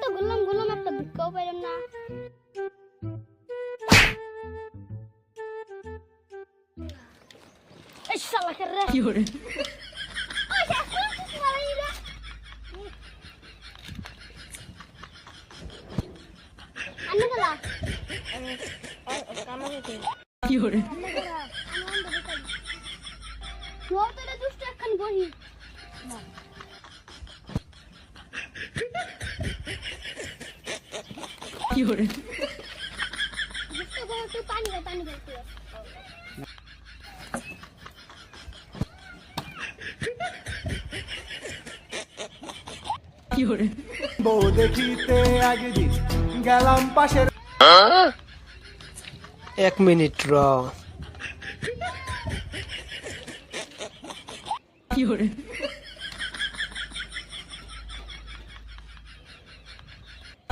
তো ঘুরলাম ঘুরলাম একটা ভিক্ষাও পাইলাম না। কি hore ওই যে কোন কিছু মারাই রে আন্না গেলা কি hore কি hore দুষ্ট পানি পানি কি hore বউ দেখিতে একদিন গেলাম পাশের এক মিনিট র কি hore কি hore কি hore আর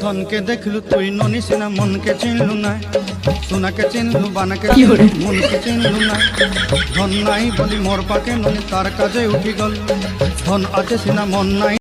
ধনকে দেখলু তুই ননিস না মনকে চিনলু না সোনাকে চিনলু বানাকে মনকে চিনলু না ধন নাই বলি মোর পাকে ননি তার কাজে উঠি গল। ধন আছে সিনা মন নাই